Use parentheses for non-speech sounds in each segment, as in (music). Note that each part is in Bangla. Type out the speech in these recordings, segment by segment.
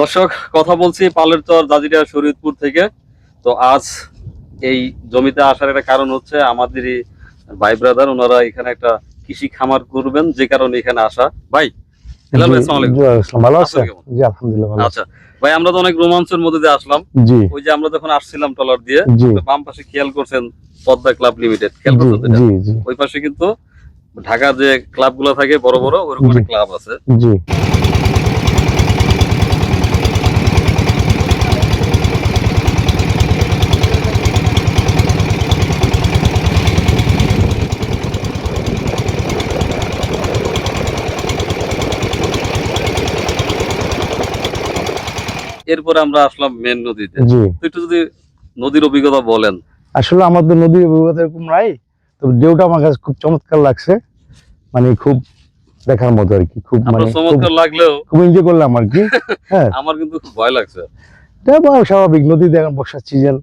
দর্শক কথা বলছি পালের চর জাজিরা শরীয়তপুর থেকে। তো আজ এই জমিতে আসার একটা কারণ হচ্ছে আমাদেরই ভাই ব্রাদার ওনারা এখানে একটা কৃষি খামার করবেন যে কারণে এখানে আসা। ভাই আচ্ছা ভাই আমরা তো অনেক রোমাঞ্চের মধ্যে দিয়ে আসলাম। ওই যে আমরা যখন আসছিলাম টলার দিয়ে বাম পাশে খেয়াল করছেন পদ্মা ক্লাব লিমিটেড। খেয়াল করছেন ওই পাশে কিন্তু ঢাকার যে ক্লাবগুলো থাকে বড় বড় ওরকম। ক্লাব আছে। এরপরে আমরা আসলাম মেন নদীতে। একটু যদি নদীর অভিজ্ঞতা বলেন। আসলে আমাদের নদীর অভিজ্ঞতা এরকম নাই তো ঢেউটা আমার কাছে খুব চমৎকার লাগছে মানে খুব দেখার মতো আর কি খুব মানে চমৎকার লাগলেও খুব এনজয় করলাম আর কি হ্যাঁ। (laughs) আমার কিন্তু খুব ভয় লাগছে। স্বাভাবিক নদী দেখার বর্ষার সিজন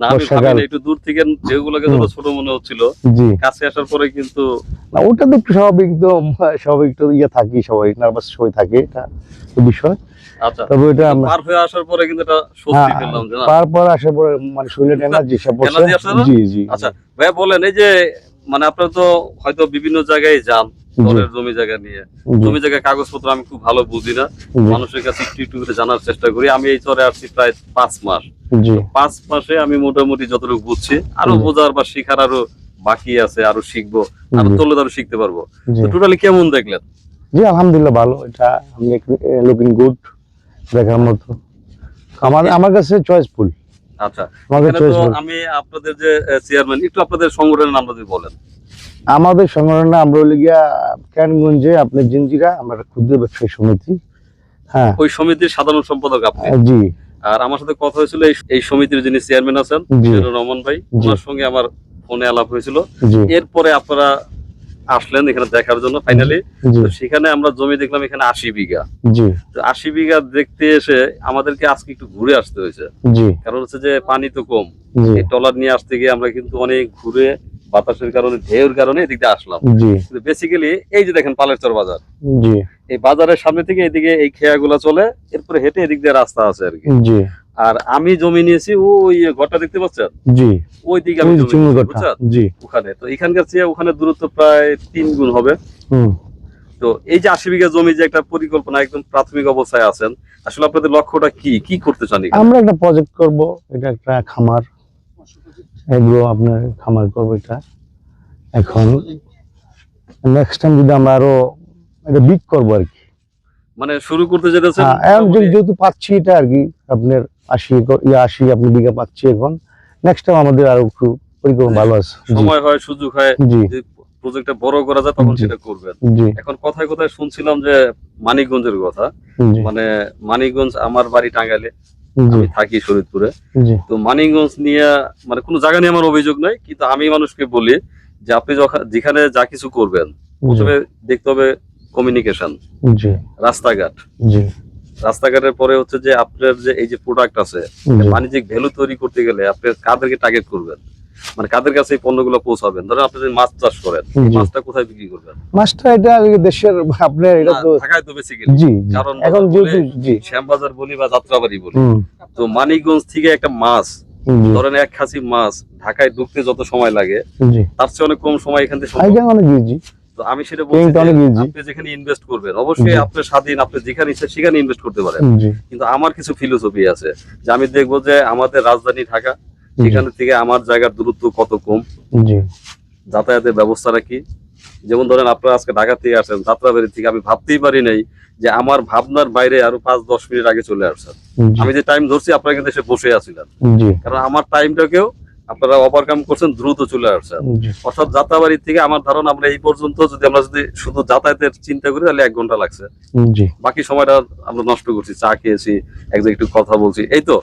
না আমি ভাবিনি একটু দূর থেকে যেগুলোকে যত ছোট মনে হচ্ছিল কাছে আসার পরে কিন্তু না ওটা তো স্বাভাবিক তো স্বাভাবিক তো ইয়ে থাকি সবাই নার্ভাস সবাই থাকে এটা বিষয়। আচ্ছা তবে এটা পার হয়ে আসার পরে কিন্তু এটা হ্যাঁ, পেলাম যে না তারপর আসার পরে মানে শরীরে এনার্জি সব? জি জি। আচ্ছা ভাইয়া বলেন এই যে মানে আপনারা তো হয়তো বিভিন্ন জায়গায় যান পরের জমি জায়গা নিয়ে। জমি কাগজপত্র আমি খুব ভালো বুঝি না। মানুষের কাছে একটু একটু করে জানার চেষ্টা করি। আমি এই চরে আসছি প্রায় পাঁচ মাস। পাঁচ মাসে আমি মোটামুটি যতটুকু বুঝছি আরও বোঝার বা শিখার আরও বাকি আছে আরও শিখব আরও তোলে আরও শিখতে পারব। টোটালি কেমন দেখলেন? জি আলহামদুলিল্লাহ ভালো। এটা লুকিং গুড দেখার মতো। আমার আমার কাছে চয়েসফুল আচ্ছা। আমার কাছে চয়েসফুল আমি আপনাদের যে চেয়ারম্যান একটু আপনাদের সংগঠনের নামটা যদি বলেন। আমাদের সংগঠনে আমরা হলে গিয়া কেরানীগঞ্জে আপনার জিঞ্জিরা আমরা একটা ক্ষুদ্র ব্যবসায়ী সমিতি। হ্যাঁ। ওই সমিতির সাধারণ সম্পাদক আপনি। জি। আর আমার সাথে কথা হয়েছিল এই- সমিতির যিনি চেয়ারম্যান আছেন রহমান ভাই। ওনার সঙ্গে আমার ফোনে আলাপ হয়েছিল। এরপরে আপনারা আসলেন এখানে দেখার জন্য ফাইনালি সেখানে আমরা জমি দেখলাম এখানে আশি বিঘা। তো আশি বিঘা দেখতে এসে আমাদেরকে আজকে একটু ঘুরে আসতে হয়েছে। কারণ হচ্ছে যে পানি তো কম। এই টলার নিয়ে আসতে গিয়ে আমরা কিন্তু অনেক ঘুরে বাতাসের কারণে ঢেউর কারণে এদিক আসলাম। কিন্তু বেসিক্যালি এই যে দেখেন পালেরচর বাজার। জি। এই বাজারের সামনে থেকে এদিকে এই খেয়াগুলো চলে এরপরে হেঁটে এদিক দিয়ে রাস্তা আছে আর কি। জি। আর আমি জমি নিয়েছি ওই ঘরটা দেখতে পাচ্ছেন? জি। ওই দিকে আমি জমি জি। ওখানে। তো এখানকার চেয়ে ওখানে দূরত্ব প্রায় তিন গুণ হবে। তো এই যে আশি বিঘা জমি যে একটা পরিকল্পনা একদম প্রাথমিক অবস্থায় আছেন আসলে আপনাদের লক্ষ্যটা কি? কি করতে চান? আমরা একটা প্রজেক্ট করব এটা একটা খামার। এগুলো আপনার খামার করব এটা। এখন নেক্সট টাইম যদি আমরা আরও এটা বিগ করব আর কি। মানে শুরু করতে হ্যাঁ যেহেতু পাচ্ছি এটা আর কি আপনার আশি ইয়ে আশি আপনি বিঘা পাচ্ছি এখন। নেক্সট টাইম আমাদের আরও একটু পরিকল্পনা ভালো আছে। সময় হয় সুযোগ হয় জি। প্রজেক্টটা বড় করা যায় তখন সেটা করবেন। এখন কথায় কথায় শুনছিলাম যে মানিকগঞ্জের কথা। মানে মানিকগঞ্জ আমার বাড়ি টাঙ্গাইলে। আমি থাকি শরীরপুরে তো মানিকগঞ্জ নিয়ে মানে কোনো জায়গা নিয়ে আমার অভিযোগ নাই কিন্তু আমি মানুষকে বলি যে আপনি যখন যা কিছু করবেন প্রথমে দেখতে হবে কমিউনিকেশন রাস্তাঘাট। রাস্তাঘাটের পরে হচ্ছে যে আপনার যে এই যে প্রোডাক্ট আছে বাণিজ্যিক ভ্যালু তৈরি করতে গেলে আপনি কাদেরকে টার্গেট করবেন? মানে কাদের কাছে এই পণ্যগুলো পৌঁছাবেন? ধরেন আপনি যদি মাছ চাষ করেন মাছটা কোথায় বিক্রি করবেন? মাছটা এটা দেশের আপনার এটা তো ঢাকায় তো বেসিক্যালি জি। কারণ এখন জি। শ্যামবাজার বলি বা যাত্রাবাড়ি বলি। তো মানিকগঞ্জ থেকে একটা মাছ ধরেন এক খাসি মাছ ঢাকায় ঢুকতে যত সময় লাগে তার চেয়ে অনেক কম সময় এখান থেকে। অনেক জি আমি সেটা বলছি। আপনি যেখানে ইনভেস্ট করবেন অবশ্যই জি। আপনার স্বাধীন আপনি যেখানে ইচ্ছা সেখানে ইনভেস্ট করতে পারেন। কিন্তু আমার কিছু ফিলোসফি আছে যে আমি দেখব যে আমাদের রাজধানী ঢাকা সেখান থেকে আমার জায়গার দূরত্ব কত কম? যাতায়াতের ব্যবস্থাটা কি? যেমন ধরেন আপনারা আজকে ঢাকা থেকে আসেন যাত্রাবাড়ি থেকে আমি ভাবতেই পারি নাই যে আমার ভাবনার বাইরে আরও পাঁচ দশ মিনিট আগে চলে আসছেন। আমি যে টাইম ধরছি আপনারা কিন্তু এসে বসে আছিলেন। কারণ আমার টাইমটাকেও আপনারা ওভারকাম করছেন দ্রুত চলে আসছেন। অর্থাৎ যাত্রাবাড়ি থেকে আমার ধারণা আমরা এই পর্যন্ত যদি আমরা যদি শুধু যাতায়াতের চিন্তা করি তাহলে এক ঘণ্টা লাগছে। বাকি সময়টা আমরা নষ্ট করছি চা খেয়েছি এক একটু কথা বলছি এই তো।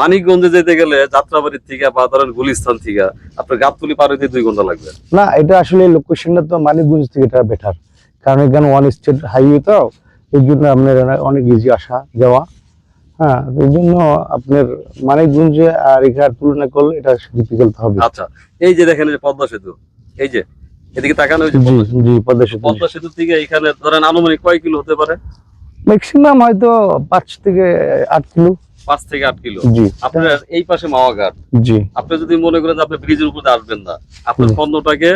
মানিকগঞ্জে যেতে গেলে যাত্রাবাড়ির থেকে বা ধরেন গুলিস্তান থেকে আপনার গাবতলি পার হইতে দুই ঘণ্টা লাগবে। না এটা আসলে লোকেশনটা তো মানিকগঞ্জ থেকে এটা বেটার কারণ এখানে ওয়ান স্টেট হাইওয়ে তো এই জন্য আপনার অনেক ইজি আসা যাওয়া। হ্যাঁ এই জন্য আপনার মানিকগঞ্জে আর এখানে তুলনা করলে এটা ডিফিকাল্ট হবে। আচ্ছা এই যে দেখেন পদ্মা সেতু এই যে এদিকে তাকানো হয়েছে জি জি পদ্মা সেতু। পদ্মা সেতু থেকে এখানে ধরেন আনুমানিক কয় কিলো হতে পারে? ম্যাক্সিমাম হয়তো পাঁচ থেকে আট কিলো। পাঁচ থেকে আট কিলো। জি। আপনার এই পাশে মাওয়া ঘাট। জি। আপনি যদি মনে করেন যে আপনি ব্রিজের উপরে আসবেন না আপনার। পণ্যটাকে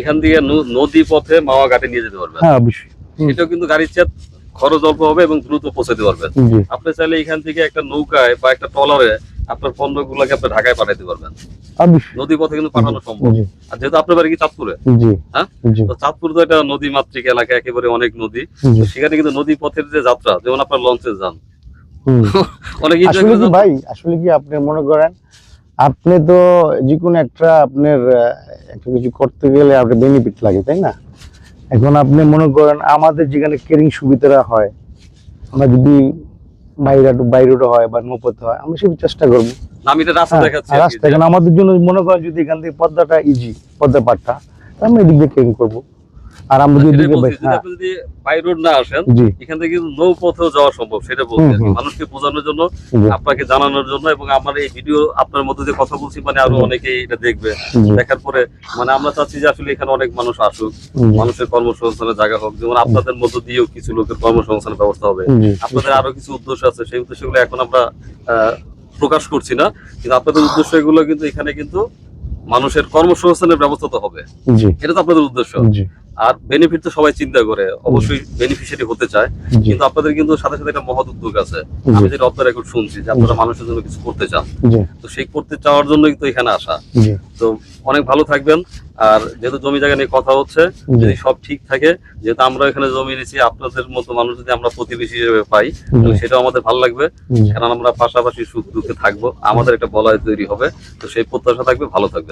এখান থেকে নদী পথে মাওয়া ঘাটে নিয়ে যেতে পারবেন। হ্যাঁ অবশ্যই। সেটাও কিন্তু গাড়ির চেয়ে খরচ অল্প হবে এবং দ্রুত পৌঁছাতে পারবেন। আপনি চাইলে এখান থেকে একটা নৌকায় বা একটা ট্রলারে আপনার পণ্যগুলোকে আপনি ঢাকায় পাঠাতে পারবেন। নদী পথে কিন্তু পাঠানো সম্ভব। আর যেহেতু আপনার বাড়ি কি চাঁদপুরে? হ্যাঁ? তো চাঁদপুর তো একটা নদী মাতৃক এলাকা একেবারে অনেক নদী। সেখানে কিন্তু নদী পথের যে যাত্রা যেমন আপনার লঞ্চে যান। (laughs) অনেক। ভাই আসলে কি আপনি মনে করেন আপনি তো যে কোনো একটা আপনার একটা কিছু করতে গেলে আপনার বেনিফিট লাগে তাই না? এখন আপনি মনে করেন আমাদের যেখানে কেরিং সুবিধাটা হয় আমরা যদি বাইরে বাইরে হয় বা নৌপথে হয় আমরা সেই চেষ্টা করব। রাস্তা হ্যাঁ, এখন আমাদের জন্য মনে করেন যদি এখান থেকে পদ্মাটা ইজি পদ্মা পাটটা আমি আমরা এদিক দিয়ে কেরিং করব। আর আমরা যদি হ্যাঁ। আপনি যদি বাই রোড না আসেন এখান থেকে কিন্তু নৌ পথেও যাওয়া সম্ভব সেটা। হুম। মানুষকে বোঝানোর জন্য আপনাকে জানানোর জন্য এবং আমার এই ভিডিও আপনার মধ্যে কথা বলছি মানে আরও হুম। অনেকেই এটা দেখবে। দেখার পরে মানে আমরা চাচ্ছি যে আসলে এখানে অনেক মানুষ আসুক মানুষের কর্মসংস্থানের জায়গা হোক যেমন আপনাদের মধ্য দিয়েও কিছু লোকের কর্মসংস্থানের ব্যবস্থা হবে। আপনাদের আরও কিছু উদ্দেশ্য আছে সেই উদ্দেশ্যগুলো এখন আমরা আহ, প্রকাশ করছি না কিন্তু আপনাদের উদ্দেশ্য এগুলো কিন্তু এখানে কিন্তু মানুষের কর্মসংস্থানের ব্যবস্থা তো হবে। এটা তো আপনাদের উদ্দেশ্য। আর বেনিফিট তো সবাই চিন্তা করে অবশ্যই বেনিফিশিয়ারি হতে চায়। কিন্তু আপনাদের কিন্তু সাথে সাথে একটা মহৎ উদ্যোগ আছে। আমি যেটা আপনারা এখন শুনছি যে আপনারা মানুষের জন্য কিছু করতে চান। তো সেই করতে চাওয়ার জন্য কিন্তু এখানে আসা। তো অনেক ভালো থাকবেন। আর যেহেতু জমি জায়গা নিয়ে কথা হচ্ছে যদি সব ঠিক থাকে যেহেতু আমরা এখানে জমি নিয়েছি আপনাদের মতো মানুষ যদি আমরা প্রতিবেশী হিসেবে পাই সেটাও আমাদের ভালো লাগবে। কারণ আমরা পাশাপাশি সুখ দুঃখে থাকব। আমাদের একটা বলয় তৈরি হবে। তো সেই প্রত্যাশা থাকবে ভালো থাকবে।